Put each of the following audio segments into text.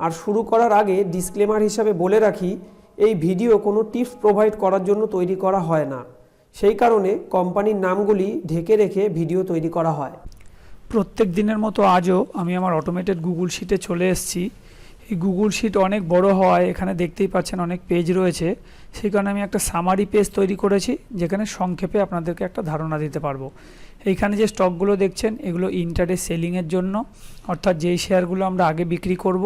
আর শুরু করার আগে ডিসক্লেমার হিসাবে বলে রাখি, এই ভিডিও কোনো টিপস প্রোভাইড করার জন্য তৈরি করা হয় না। সেই কারণে কোম্পানির নামগুলি ঢেকে রেখে ভিডিও তৈরি করা হয়। প্রত্যেক দিনের মতো আজও আমি আমার অটোমেটেড গুগল শিটে চলে এসেছি। এই গুগল শিট অনেক বড় হওয়ায় এখানে দেখতেই পাচ্ছেন অনেক পেজ রয়েছে। সেই কারণে আমি একটা সামারি পেজ তৈরি করেছি, যেখানে সংক্ষেপে আপনাদেরকে একটা ধারণা দিতে পারব। এইখানে যে স্টকগুলো দেখছেন, এগুলো ইন্টারে সেলিংয়ের জন্য, অর্থাৎ যেই শেয়ারগুলো আমরা আগে বিক্রি করব,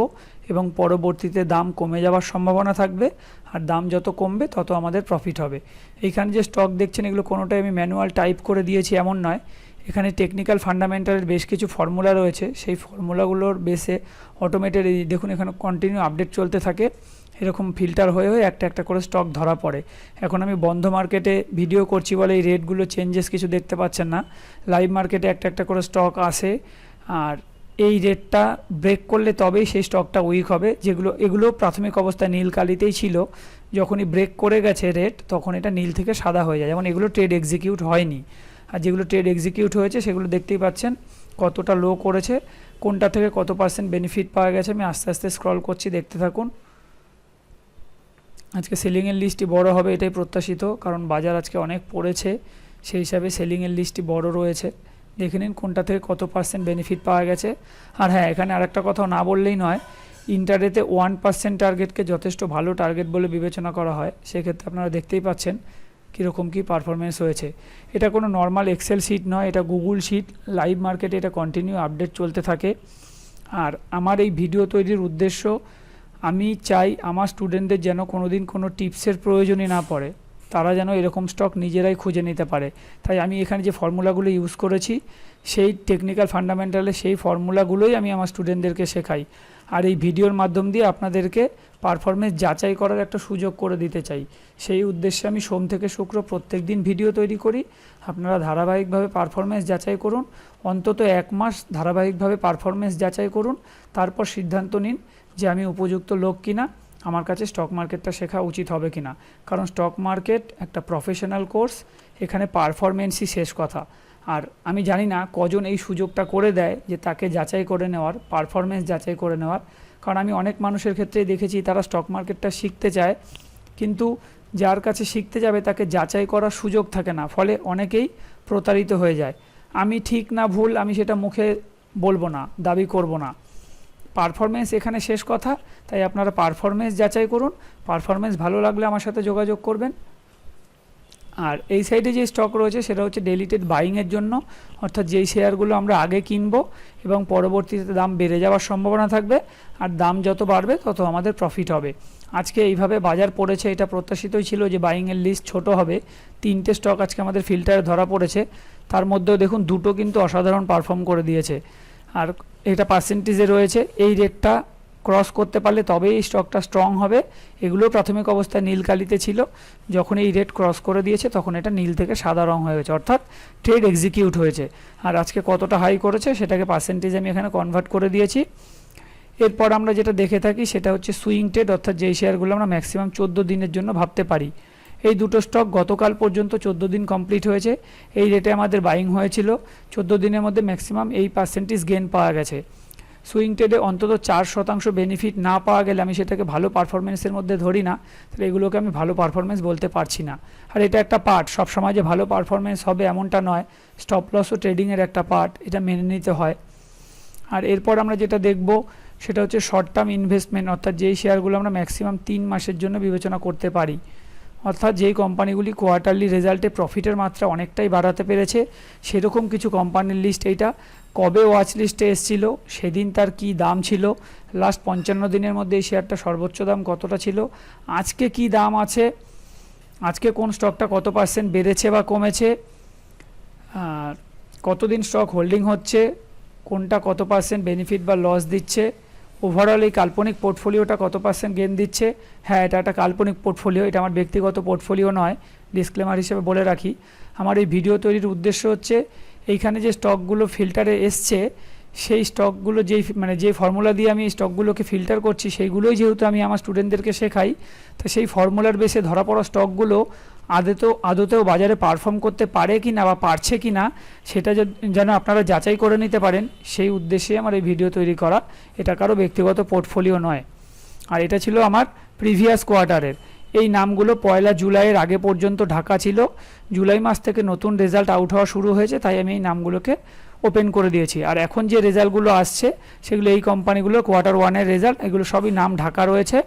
এবং পরবর্তীতে দাম কমে যাওয়ার সম্ভাবনা থাকবে, আর দাম যত কমবে, তত আমাদের প্রফিট হবে। এইখানে যে স্টক দেখছেন, এগুলো কোনোটাই আমি ম্যানুয়াল টাইপ করে দিয়েছি, এমন নয়। এখানে টেকনিক্যাল ফান্ডামেন্টালের বেশ কিছু ফর্মুলা রয়েছে। সেই ফর্মুলাগুলোর বেসে অটোমেটেড দেখুন এখানে কন্টিনিউ আপডেট চলতে থাকে। এরকম ফিল্টার হয়ে হয়ে একটা একটা করে স্টক ধরা পড়ে। এখন আমি বন্ধ মার্কেটে ভিডিও করছি বলে এই রেটগুলো চেঞ্জেস কিছু দেখতে পাচ্ছেন না। লাইভ মার্কেটে একটা একটা করে স্টক আসে। আর এই রেটটা ব্রেক করলে তবেই সেই স্টকটা উইক হবে। যেগুলো, এগুলো প্রাথমিক অবস্থায় নীল কালিতেই ছিল। যখনই ব্রেক করে গেছে রেট তখন এটা নীল থেকে সাদা হয়ে যায়। যেমন এগুলো ট্রেড এক্সিকিউট হয়নি। আর যেগুলো ট্রেড এক্সিকিউট হয়েছে সেগুলো দেখতেই পাচ্ছেন, কতটা লো করেছে, কোনটা থেকে কত পার্সেন্ট বেনিফিট পাওয়া গেছে, আমি আস্তে আস্তে স্ক্রল করছি, দেখতে থাকুন। আজকে সেলিংয়ের লিস্টটি বড় হবে, এটাই প্রত্যাশিত, কারণ বাজার আজকে অনেক পড়েছে, সেই হিসাবে সেলিংয়ের লিস্টটি বড় রয়েছে। দেখে নিন কোনটা থেকে কত পার্সেন্ট বেনিফিট পাওয়া গেছে। আর হ্যাঁ এখানে আরেকটা কথা না বললেই নয় ইন্টারডেতে ওয়ান পার্সেন্ট টার্গেটকে যথেষ্ট ভালো টার্গেট বলে বিবেচনা করা হয়, সেক্ষেত্রে আপনারা দেখতেই পাচ্ছেন কীরকম কী পারফরমেন্স হয়েছে। এটা কোনো নর্মাল এক্সেল শিট নয়, এটা গুগল শিট লাইভ মার্কেটে এটা কন্টিনিউ আপডেট চলতে থাকে। আর আমার এই ভিডিও তৈরির উদ্দেশ্য, আমি চাই আমার স্টুডেন্টদের যেন কোনো দিন কোনো টিপসের প্রয়োজনই না পড়ে। তারা যেন এরকম স্টক নিজেরাই খুঁজে নিতে পারে। তাই আমি এখানে যে ফর্মুলাগুলো ইউজ করেছি, সেই টেকনিক্যাল ফান্ডামেন্টালে সেই ফর্মুলাগুলোই আমি আমার স্টুডেন্টদেরকে শেখাই। আর এই ভিডিওর মাধ্যম দিয়ে আপনাদেরকে পারফরমেন্স যাচাই করার একটা সুযোগ করে দিতে চাই। সেই উদ্দেশ্যে আমি সোম থেকে শুক্র প্রত্যেক দিন ভিডিও তৈরি করি। আপনারা ধারাবাহিকভাবে পারফরমেন্স যাচাই করুন। অন্তত এক মাস ধারাবাহিকভাবে পারফরমেন্স যাচাই করুন। তারপর সিদ্ধান্ত নিন যে আমি উপযুক্ত লোক কিনা। আমার কাছে স্টক মার্কেটটা শেখা উচিত হবে কিনা। কারণ স্টক মার্কেট একটা প্রফেশনাল কোর্স এখানে পারফরমেন্সই শেষ কথা। আর আমি জানি না কজন এই সুযোগটা করে দেয় যে তাকে যাচাই করে নেওয়ার পারফরমেন্স যাচাই করে নেওয়ার। কারণ আমি অনেক মানুষের ক্ষেত্রেই দেখেছি তারা স্টক মার্কেটটা শিখতে চায়, কিন্তু যার কাছে শিখতে যাবে তাকে যাচাই করার সুযোগ থাকে না, ফলে অনেকেই প্রতারিত হয়ে যায়। আমি ঠিক না ভুল আমি সেটা মুখে বলব না, দাবি করব না। পারফরমেন্স এখানে শেষ কথা, তাই আপনারা পারফরমেন্স যাচাই করুন পারফরমেন্স ভালো লাগলে আমার সাথে যোগাযোগ করবেন। আর এই সাইডে যে স্টক রয়েছে, সেটা হচ্ছে ডেলিটেড বাইংয়ের জন্য। অর্থাৎ যেই শেয়ারগুলো আমরা আগে কিনবো এবং পরবর্তীতে দাম বেড়ে যাওয়ার সম্ভাবনা থাকবে, আর দাম যত বাড়বে তত আমাদের প্রফিট হবে। আজকে এইভাবে বাজার পড়েছে, এটা প্রত্যাশিতই ছিল যে বাইংয়ের লিস্ট ছোট হবে। তিনটে স্টক আজকে আমাদের ফিল্টারে ধরা পড়েছে। তার মধ্যেও দেখুন, দুটো কিন্তু অসাধারণ পারফর্ম করে দিয়েছে। আর এটা পার্সেন্টেজে রয়েছে। এই রেটটা ক্রস করতে পারলে তবেই এই স্টকটা স্ট্রং হবে। এগুলো প্রাথমিক অবস্থায় নীল কালিতে ছিল। যখন এই রেট ক্রস করে দিয়েছে, তখন এটা নীল থেকে সাদা রং হয়ে গেছে। অর্থাৎ ট্রেড এক্সিকিউট হয়েছে। আর আজকে কতটা হাই করেছে, সেটাকে পার্সেন্টেজ আমি এখানে কনভার্ট করে দিয়েছি। এরপর আমরা যেটা দেখে থাকি, সেটা হচ্ছে সুইং ট্রেড অর্থাৎ যেই শেয়ারগুলো আমরা ম্যাক্সিমাম চোদ্দ দিনের জন্য ভাবতে পারি। এই দুটো স্টক গতকাল পর্যন্ত চোদ্দ দিন কমপ্লিট হয়েছে। এই রেটে আমাদের বাইং হয়েছিল। চোদ্দ দিনের মধ্যে ম্যাক্সিমাম এই পার্সেন্টেজ গেন পাওয়া গেছে। সুইং ট্রেডে অন্তত চার শতাংশ বেনিফিট না পাওয়া গেলে আমি সেটাকে ভালো পারফরমেন্সের মধ্যে ধরি না, তাহলে এগুলোকে আমি ভালো পারফরমেন্স বলতে পারছি না। আর এটা একটা পার্ট সবসময় যে ভালো পারফরমেন্স হবে এমনটা নয় স্টপ লস ও ট্রেডিংয়ের একটা পার্ট এটা মেনে নিতে হয়। আর এরপর আমরা যেটা দেখব, সেটা হচ্ছে শর্ট টার্ম ইনভেস্টমেন্ট অর্থাৎ যেই শেয়ারগুলো আমরা ম্যাক্সিমাম তিন মাসের জন্য বিবেচনা করতে পারি। অর্থাৎ যেই কোম্পানিগুলি কোয়ার্টারলি রেজাল্টে প্রফিটের মাত্রা অনেকটাই বাড়াতে পেরেছে, সেরকম কিছু কোম্পানির লিস্ট এইটা। কবে ওয়াচ লিস্টে এসেছিল, সেদিন তার কি দাম ছিল লাস্ট পঞ্চান্ন দিনের মধ্যে এই শেয়ারটা সর্বোচ্চ দাম কতটা ছিল, আজকে কি দাম আছে, আজকে কোন স্টকটা কত পার্সেন্ট বেড়েছে বা কমেছে, আর কতদিন স্টক হোল্ডিং হচ্ছে, কোনটা কত পার্সেন্ট বেনিফিট বা লস দিচ্ছে ওভারঅল এই কাল্পনিক পোর্টফোলিওটা কত পার্সেন্ট গেন দিচ্ছে হ্যাঁ এটা একটা কাল্পনিক পোর্টফোলিও এটা আমার ব্যক্তিগত পোর্টফোলিও নয় ডিসক্লেমার হিসেবে বলে রাখি। আমার এই ভিডিও তৈরির উদ্দেশ্য হচ্ছে এইখানে যে স্টকগুলো ফিল্টারে এসছে, সেই স্টকগুলো যেই মানে যে ফর্মুলা দিয়ে আমি স্টকগুলোকে ফিল্টার করছি, সেইগুলোই যেহেতু আমি আমার স্টুডেন্টদেরকে শেখাই, তো সেই ফর্মুলার বেসে ধরা পড়া স্টকগুলো আদতেও আদতেও বাজারে পারফর্ম করতে পারে কি না বা পারছে কি না সেটা যেন আপনারা যাচাই করে নিতে পারেন, সেই উদ্দেশ্যে আমার এই ভিডিও তৈরি করা। এটা কারও ব্যক্তিগত পোর্টফোলিও নয়। আর এটা ছিল আমার প্রিভিয়াস কোয়ার্টারের এই নামগুলো পয়লা জুলাইয়ের আগে পর্যন্ত ঢাকা ছিল। জুলাই মাস থেকে নতুন রেজাল্ট আউট হওয়া শুরু হয়েছে, তাই আমি এই নামগুলোকে ওপেন করে দিয়েছি। আর এখন যে রেজাল্টগুলো আসছে, সেগুলো এই কোম্পানিগুলোর কোয়ার্টার ওয়ানের রেজাল্ট এগুলো সবই নাম ঢাকা রয়েছে।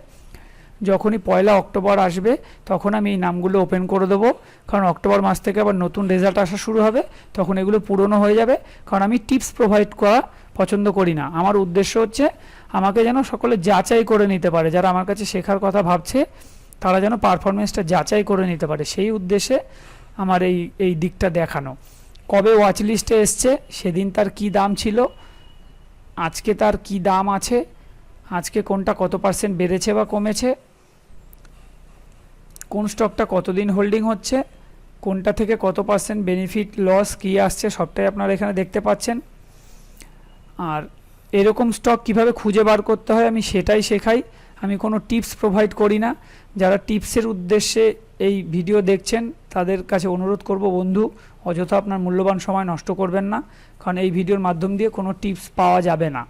যখনই পয়লা অক্টোবর আসবে, তখন আমি এই নামগুলো ওপেন করে দেবো। কারণ অক্টোবর মাস থেকে আবার নতুন রেজাল্ট আসা শুরু হবে, তখন এগুলো পুরনো হয়ে যাবে। কারণ আমি টিপস প্রোভাইড করা পছন্দ করি না। আমার উদ্দেশ্য হচ্ছে, আমাকে যেন সকলে যাচাই করে নিতে পারে, যারা আমার কাছে শেখার কথা ভাবছে তারা যেন পারফরমেন্সটা যাচাই করে নিতে পারে। সেই উদ্দেশ্যে আমার এই এই দিকটা দেখানো। কবে ওয়াচ লিস্টে এসছে, সেদিন তার কি দাম ছিল, আজকে তার কি দাম আছে, আজকে কোনটা কত পার্সেন্ট বেড়েছে বা কমেছে, কোন স্টকটা কতদিন হোল্ডিং হচ্ছে, কোনটা থেকে কত পার্সেন্ট বেনিফিট লস কী আসছে, সবটাই আপনারা এখানে দেখতে পাচ্ছেন। আর এরকম স্টক কীভাবে খুঁজে বার করতে হয়, আমি সেটাই শেখাই। আমি কোনো টিপস প্রোভাইড করি না। যারা টিপসের উদ্দেশ্যে এই ভিডিও দেখছেন, তাদের কাছে অনুরোধ করব বন্ধু, অযথা আপনার মূল্যবান সময় নষ্ট করবেন না, কারণ এই ভিডিওর মাধ্যম দিয়ে কোনো টিপস পাওয়া যাবে না।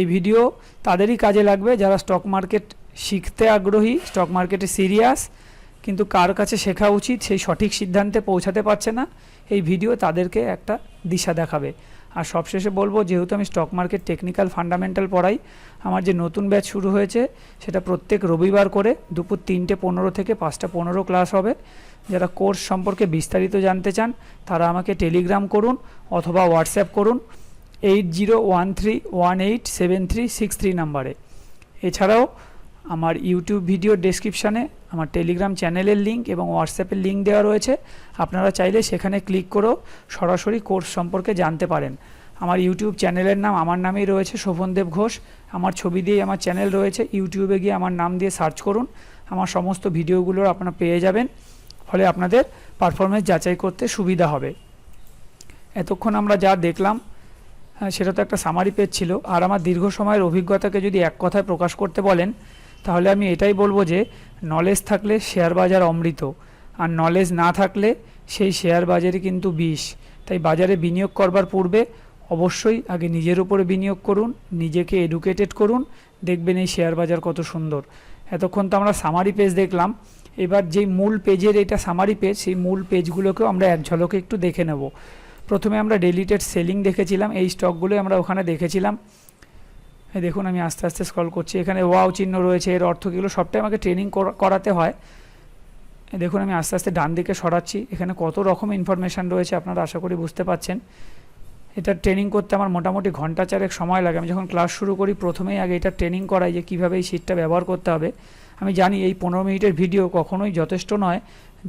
এই ভিডিও তাদেরই কাজে লাগবে, যারা স্টক মার্কেট শিখতে আগ্রহী স্টক মার্কেটে সিরিয়াস কিন্তু কার কাছে শেখা উচিত, সেই সঠিক সিদ্ধান্তে পৌঁছাতে পারছে না, এই ভিডিও তাদেরকে একটা দিশা দেখাবে। আর সবশেষে বলব, যেহেতু আমি স্টক মার্কেট টেকনিক্যাল ফান্ডামেন্টাল পড়াই, আমার যে নতুন ব্যাচ শুরু হয়েছে, সেটা প্রত্যেক রবিবার করে দুপুর তিনটে পনেরো থেকে পাঁচটা পনেরো ক্লাস হবে। যারা কোর্স সম্পর্কে বিস্তারিত জানতে চান, তারা আমাকে টেলিগ্রাম করুন অথবা হোয়াটসঅ্যাপ করুন eight zero one three one eight seven three six three নাম্বারে এছাড়াও আমার ইউটিউব ভিডিও ডেসক্রিপশানে আমার টেলিগ্রাম চ্যানেলের লিঙ্ক এবং হোয়াটসঅ্যাপের লিঙ্ক দেওয়া রয়েছে। আপনারা চাইলে সেখানে ক্লিক করেও সরাসরি কোর্স সম্পর্কে জানতে পারেন। আমার ইউটিউব চ্যানেলের নাম আমার নামেই রয়েছে শোভনদেব ঘোষ। আমার ছবি দিয়েই আমার চ্যানেল রয়েছে। ইউটিউবে গিয়ে আমার নাম দিয়ে সার্চ করুন। আমার সমস্ত ভিডিওগুলো আপনারা পেয়ে যাবেন। ফলে আপনাদের পারফরমেন্স যাচাই করতে সুবিধা হবে। এতক্ষণ আমরা যা দেখলাম সেটা তো একটা সামারি পেজ ছিল। আর আমার দীর্ঘ সময়ের অভিজ্ঞতাকে যদি এক কথায় প্রকাশ করতে বলেন তাহলে আমি এটাই বলব যে নলেজ থাকলে শেয়ার বাজার অমৃত। আর নলেজ না থাকলে সেই শেয়ার বাজারে কিন্তু বিষ। তাই বাজারে বিনিয়োগ করবার পূর্বে অবশ্যই আগে নিজের উপরে বিনিয়োগ করুন, নিজেকে এডুকেটেড করুন, দেখবেন এই শেয়ার বাজার কত সুন্দর। এতক্ষণ তো আমরা সামারি পেজ দেখলাম। এবার যেই মূল পেজের এটা সামারি পেজ সেই মূল পেজগুলোকেও আমরা এক ঝলকে একটু দেখে নেব। প্রথমে আমরা ডেলিটেড সেলিং দেখেছিলাম, এই স্টকগুলোই আমরা ওখানে দেখেছিলাম। দেখুন, আমি আস্তে আস্তে স্ক্রল করছি। এখানে ওয়াও চিহ্ন রয়েছে, এর অর্থ কীগুলো সবটাই আমাকে ট্রেনিং করাতে হয়। দেখুন, আমি আস্তে আস্তে ডান দিকে সরাচ্ছি। এখানে কত রকম ইনফরমেশান রয়েছে আপনারা আশা করি বুঝতে পাচ্ছেন। এটা ট্রেনিং করতে আমার মোটামুটি ঘণ্টা চারেক সময় লাগে। আমি যখন ক্লাস শুরু করি, প্রথমেই আগে এটা ট্রেনিং করাই যে কীভাবে এই শীটটা ব্যবহার করতে হবে। আমি জানি এই পনেরো মিনিটের ভিডিও কখনোই যথেষ্ট নয়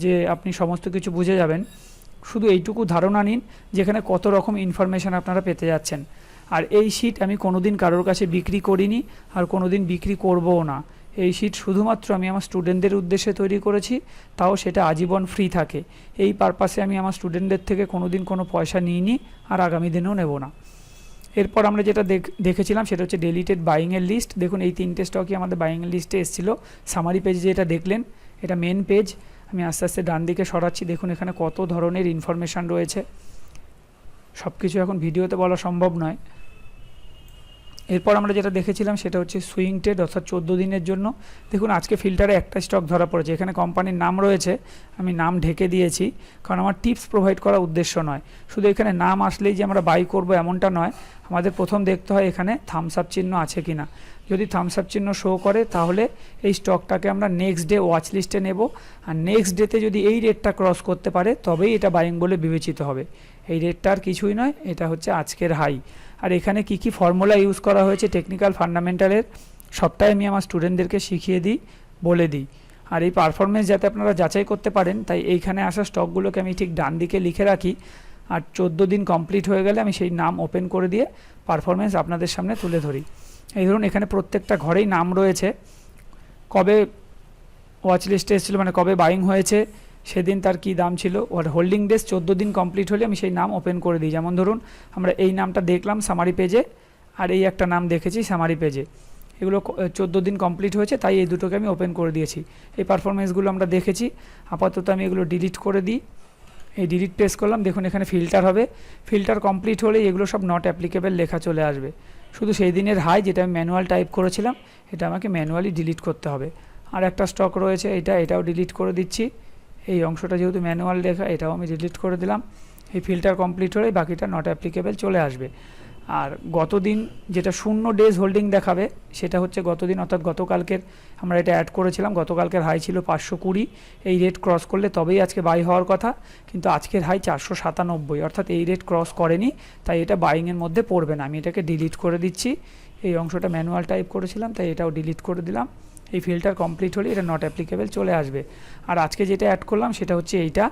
যে আপনি সমস্ত কিছু বুঝে যাবেন। শুধু এইটুকু ধারণা নিন, যেখানে কত রকম ইনফরমেশান আপনারা পেতে যাচ্ছেন। আর এই শীট আমি কোনোদিন কারোর কাছে বিক্রি করিনি আর কোনোদিন বিক্রি করবও না। এই শীট শুধুমাত্র আমি আমার স্টুডেন্টদের উদ্দেশ্যে তৈরি করেছি, তাও সেটা আজীবন ফ্রি থাকে। এই পারপাসে আমি আমার স্টুডেন্টদের থেকে কোনোদিন কোনো পয়সা নিইনি আর আগামী দিনেও নেব না। এরপর আমরা যেটা দেখ- দেখেছিলাম সেটা হচ্ছে ডেলিটেড বাইংয়ের লিস্ট দেখুন, এই তিনটে স্টকই আমাদের বাইংয়ের লিস্টে এসেছিল। সামারি পেজে যেটা দেখলেন, এটা মেন পেজ আমি আস্তে আস্তে ডান দিকে সরাচ্ছি। দেখুন, এখানে কত ধরনের ইনফরমেশান রয়েছে। সব কিছু এখন ভিডিওতে বলা সম্ভব নয়। এরপর আমরা যেটা দেখেছিলাম সেটা হচ্ছে সুইং ট্রেড অর্থাৎ চোদ্দ দিনের জন্য। দেখুন, আজকে ফিল্টারে একটা স্টক ধরা পড়েছে, এখানে কোম্পানির নাম রয়েছে, আমি নাম ঢেকে দিয়েছি, কারণ আমার টিপস প্রোভাইড করার উদ্দেশ্য নয়। শুধু এখানে নাম আসলেই যে আমরা বাই করব এমনটা নয়, আমাদের প্রথম দেখতে হয় এখানে থামস আপ চিহ্ন আছে কি না যদি থামস আপ চিহ্ন শো করে, তাহলে এই স্টকটাকে আমরা নেক্সট ডে ওয়াচ লিস্টে নেব। আর নেক্সট ডেতে যদি এই রেটটা ক্রস করতে পারে, তবেই এটা বাইং বলে বিবেচিত হবে। এই রেটটা আর কিছুই নয়, এটা হচ্ছে আজকের হাই আর এখানে কি কি ফর্মুলা ইউজ করা হয়েছে টেকনিক্যাল ফান্ডামেন্টালের সবটাই আমি আমার স্টুডেন্টদেরকে শিখিয়ে দিই, বলে দিই। আর এই পারফরমেন্স যাতে আপনারা যাচাই করতে পারেন, তাই এইখানে আসা স্টকগুলোকে আমি ঠিক ডান দিকে লিখে রাখি। আর চোদ্দ দিন কমপ্লিট হয়ে গেলে আমি সেই নাম ওপেন করে দিয়ে পারফরমেন্স আপনাদের সামনে তুলে ধরি। এই ধরুন এখানে প্রত্যেকটা ঘরেই নাম রয়েছে। কবে ওয়াচ লিস্টে এসেছিল মানে কবে বাইং হয়েছে সেদিন তার কি দাম ছিল? ওর হোল্ডিং ডেস চোদ্দ দিন কমপ্লিট হলে আমি সেই নাম ওপেন করে দিই। যেমন ধরুন, আমরা এই নামটা দেখলাম সামারি পেজে আর এই একটা নাম দেখেছি সামারি পেজে এগুলো চোদ্দ দিন কমপ্লিট হয়েছে, তাই এই দুটোকে আমি ওপেন করে দিয়েছি। এই পারফরমেন্সগুলো আমরা দেখেছি। আপাতত আমি এগুলো ডিলিট করে দিই। এই ডিলিট প্রেস করলাম, দেখুন এখানে ফিল্টার হবে। ফিল্টার কমপ্লিট হলেই এগুলো সব নট অ্যাপ্লিকেবল লেখা চলে আসবে। শুধু সেই দিনের হাই যেটা আমি ম্যানুয়াল টাইপ করেছিলাম, এটা আমাকে ম্যানুয়ালি ডিলিট করতে হবে। আর একটা স্টক রয়েছে, এটা, এটাও ডিলিট করে দিচ্ছি। এই অংশটা যেহেতু ম্যানুয়াল লেখা, এটাও আমি ডিলিট করে দিলাম। এই ফিল্টার কমপ্লিট হলেই বাকিটা নট অ্যাপ্লিকেবল চলে আসবে। আর গতদিন যেটা শূন্য ডেজ হোল্ডিং দেখাবে, সেটা হচ্ছে গতদিন, অর্থাৎ গতকালকের, আমরা এটা অ্যাড করেছিলাম, গতকালকের হাই ছিল পাঁচশো কুড়ি, এই রেট ক্রস করলে তবেই আজকে বাই হওয়ার কথা, কিন্তু আজকের হাই চারশো সাতানব্বই, অর্থাৎ এই রেট ক্রস করেনি, তাই এটা বাইংয়ের মধ্যে পড়বে না। আমি এটাকে ডিলিট করে দিচ্ছি। এই অংশটা ম্যানুয়াল টাইপ করেছিলাম, তাই এটাও ডিলিট করে দিলাম। এই ফিল্টার কমপ্লিট হলে এটা নট অ্যাপ্লিকেবল চলে আসবে। আর আজকে যেটা অ্যাড করলাম সেটা হচ্ছে এইটা।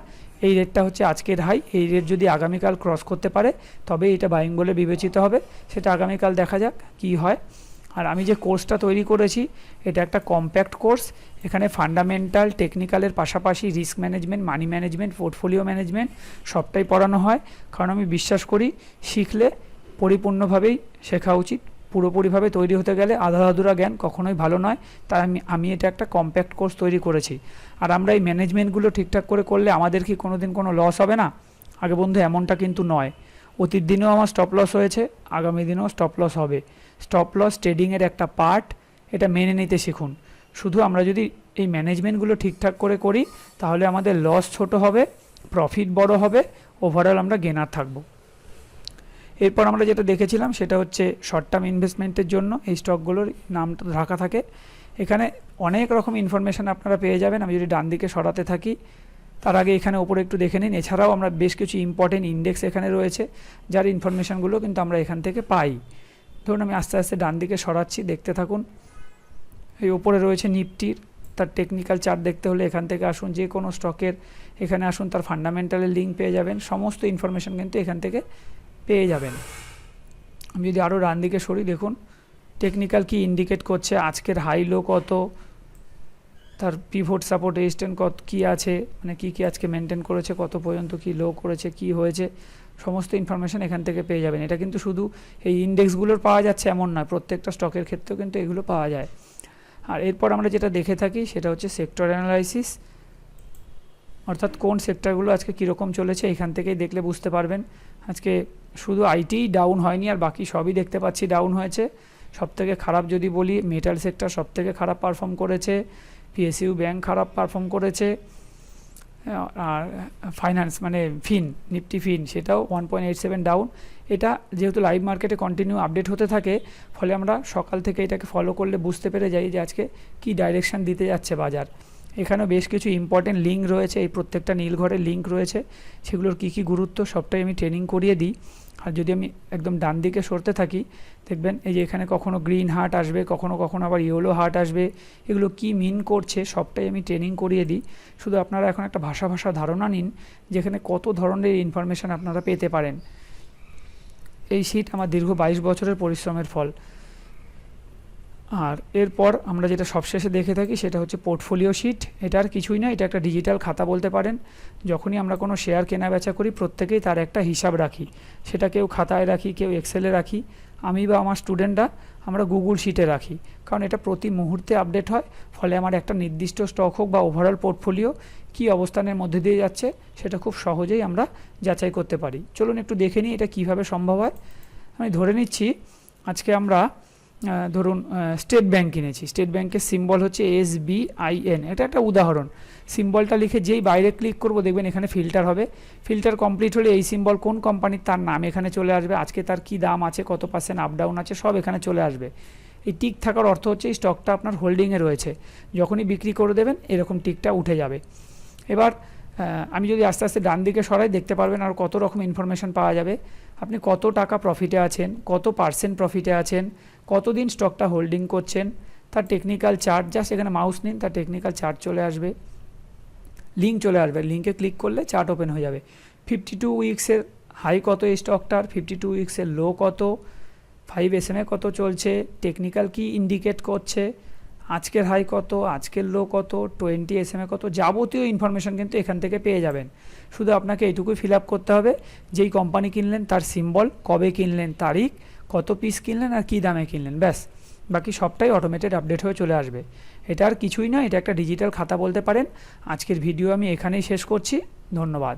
এই রেটটা হচ্ছে আজকের হাই এই রেট যদি আগামীকাল ক্রস করতে পারে তবে এটা বাইং বলে বিবেচিত হবে। সেটা আগামীকাল দেখা যাক কি হয়। আর আমি যে কোর্সটা তৈরি করেছি, এটা একটা কম্প্যাক্ট কোর্স এখানে ফান্ডামেন্টাল টেকনিক্যালের পাশাপাশি risk management money management portfolio management সবটাই পড়ানো হয়। কারণ আমি বিশ্বাস করি, শিখলে পরিপূর্ণভাবেই শেখা উচিত। পুরোপুরিভাবে তৈরি হতে গেলে আধা আধুরা জ্ঞান কখনোই ভালো নয়, তাই আমি আমি এটা একটা কম্প্যাক্ট কোর্স তৈরি করেছি। আর আমরা এই ম্যানেজমেন্টগুলো ঠিকঠাক করে করলে আমাদের কি কোনো দিন কোনো লস হবে না? আগে বন্ধু, এমনটা কিন্তু নয়। অতীত দিনেও আমার স্টপ লস হয়েছে, আগামী দিনেও স্টপ লস হবে। স্টপ লস ট্রেডিংয়ের একটা পার্ট এটা মেনে নিতে শিখুন। শুধু আমরা যদি এই ম্যানেজমেন্টগুলো ঠিকঠাক করে করি, তাহলে আমাদের লস ছোট হবে প্রফিট বড় হবে ওভারঅল আমরা গেনার থাকব। এরপর আমরা যেটা দেখেছিলাম সেটা হচ্ছে শর্ট টার্ম ইনভেস্টমেন্টের জন্য এই স্টকগুলোর নামটা ঢাকা থাকে। এখানে অনেক রকম ইনফরমেশান আপনারা পেয়ে যাবেন। আমি যদি ডান দিকে সরাতে থাকি, তার আগে এখানে ওপরে একটু দেখে নিন। এছাড়াও আমরা বেশ কিছু ইম্পর্টেন্ট ইন্ডেক্স এখানে রয়েছে, যার ইনফরমেশানগুলো কিন্তু আমরা এখান থেকে পাই। ধরুন আমি আস্তে আস্তে ডান দিকে সরাচ্ছি, দেখতে থাকুন। এই ওপরে রয়েছে নিফটির, তার টেকনিক্যাল চার্ট দেখতে হলে এখান থেকে আসুন। যে কোনো স্টকের এখানে আসুন, তার ফান্ডামেন্টালের লিঙ্ক পেয়ে যাবেন। সমস্ত ইনফরমেশান কিন্তু এখান থেকে পেয়ে যাবেন। আমি যদি আরও ডান দিকে সরি, দেখুন টেকনিক্যাল কি ইন্ডিকেট করছে, আজকের হাই লো কত, তার পিভোট সাপোর্ট রেজিস্ট্যান্ট কত, কী আছে মানে কী কী আজকে মেনটেন করেছে, কত পর্যন্ত কী লো করেছে, কি হয়েছে, সমস্ত ইনফরমেশান এখান থেকে পেয়ে যাবেন। এটা কিন্তু শুধু এই ইন্ডেক্সগুলোর পাওয়া যাচ্ছে এমন নয়, প্রত্যেকটা স্টকের ক্ষেত্রেও কিন্তু এগুলো পাওয়া যায়। আর এরপর আমরা যেটা দেখে থাকি, সেটা হচ্ছে সেক্টর অ্যানালাইসিস অর্থাৎ কোন সেক্টরগুলো আজকে কীরকম চলেছে, এখান থেকেই দেখলে বুঝতে পারবেন। আজকে শুধু আইটিই ডাউন হয়নি, আর বাকি সবই দেখতে পাচ্ছি ডাউন হয়েছে। সবথেকে খারাপ যদি বলি মেটাল সেক্টর সবথেকে খারাপ পারফর্ম করেছে পিএসইউ ব্যাংক খারাপ পারফর্ম করেছে আর ফাইন্যান্স মানে ফিন নিফটি ফিন সেটাও one point eight seven down এটা যেহেতু লাইভ মার্কেটে কন্টিনিউ আপডেট হতে থাকে, ফলে আমরা সকাল থেকে এটাকে ফলো করলে বুঝতে পেরে যাই যে আজকে কী ডাইরেকশান দিতে যাচ্ছে বাজার। এখানেও বেশ কিছু ইম্পর্টেন্ট লিঙ্ক রয়েছে, এই প্রত্যেকটা নীলঘরের লিঙ্ক রয়েছে, সেগুলোর কী কী গুরুত্ব সবটাই আমি ট্রেনিং করিয়ে দিই। আর যদি আমি একদম ডান দিকে সরতে থাকি, দেখবেন এই যে এখানে কখনো গ্রিন হার্ট আসবে, কখনো কখনো আবার ইয়েলো হার্ট আসবে, এগুলো কি মিন করছে সবটাই আমি ট্রেনিং করিয়ে দিই। শুধু আপনারা এখন একটা ভাষা ভাষা ধারণা নিন, যেখানে কত ধরনের ইনফরমেশান আপনারা পেতে পারেন। এই শীট আমার দীর্ঘ বাইশ বছরের পরিশ্রমের ফল। আর এরপর আমরা যেটা সবশেষে দেখে থাকি সেটা হচ্ছে পোর্টফোলিও শিট। এটা আর কিছুই না, এটা একটা ডিজিটাল খাতা বলতে পারেন। যখনই আমরা কোনো শেয়ার কেনা বেচা করি, প্রত্যেকেই তার একটা হিসাব রাখি। সেটা কেউ খাতায় রাখি, কেউ এক্সেলে রাখি। আমি বা আমার স্টুডেন্টরা আমরা গুগল শিটে রাখি। কারণ এটা প্রতি মুহূর্তে আপডেট হয়, ফলে আমার একটা নির্দিষ্ট স্টক হোক বা ওভারঅল পোর্টফোলিও কী অবস্থানের মধ্যে দিয়ে যাচ্ছে, সেটা খুব সহজেই আমরা যাচাই করতে পারি। চলুন একটু দেখে নিই এটা কীভাবে সম্ভব হয়। আমি ধরে নিচ্ছি, আজকে আমরা ধরুন স্টেট ব্যাংক কিনেছি। স্টেট ব্যাংকের সিম্বল হচ্ছে এস বি এটা একটা উদাহরণ। সিম্বলটা লিখে যেই বাইরে ক্লিক করব, দেখবেন এখানে ফিল্টার হবে। ফিল্টার কমপ্লিট হলে এই সিম্বল কোন কোম্পানির তার নাম এখানে চলে আসবে। আজকে তার কি দাম আছে, কত পার্সেন্ট আপ ডাউন আছে, সব এখানে চলে আসবে। এই টিক থাকার অর্থ হচ্ছে এই স্টকটা আপনার হোল্ডিংয়ে রয়েছে। যখনই বিক্রি করে দেবেন, এরকম টিকটা উঠে যাবে। এবার আমি যদি আস্তে আস্তে ডান দিকে সরাই, দেখতে পারবেন আর কত রকম ইনফরমেশন পাওয়া যাবে। আপনি কত টাকা প্রফিটে আছেন, কত পার্সেন্ট প্রফিটে আছেন কতদিন স্টকটা হোল্ডিং করছেন, তার টেকনিক্যাল চার্ট জাস্ট এখানে মাউস নিন, তার টেকনিক্যাল চার্ট চলে আসবে। লিঙ্ক চলে আসবে লিঙ্কে ক্লিক করলে চার্ট ওপেন হয়ে যাবে। ফিফটি টু উইক্সের হাই কত এই স্টকটার ফিফটি টু উইক্সের লো কত? ফাইভ এস কত চলছে? টেকনিক্যাল কি ইন্ডিকেট করছে? আজকের হাই কত? আজকের লো কত? টোয়েন্টি এস এমে কত? যাবতীয় ইনফরমেশন কিন্তু এখান থেকে পেয়ে যাবেন। শুধু আপনাকে এইটুকুই ফিল আপ করতে হবে। যেই কোম্পানি কিনলেন, তার সিম্বল কবে কিনলেন, তারিখ কত পিস কিনলেন আর কী দামে কিনলেন? ব্যাস, বাকি সবটাই অটোমেটেড আপডেট হয়ে চলে আসবে। এটা আর কিছুই না এটা একটা ডিজিটাল খাতা বলতে পারেন। আজকের ভিডিও আমি এখানেই শেষ করছি। ধন্যবাদ।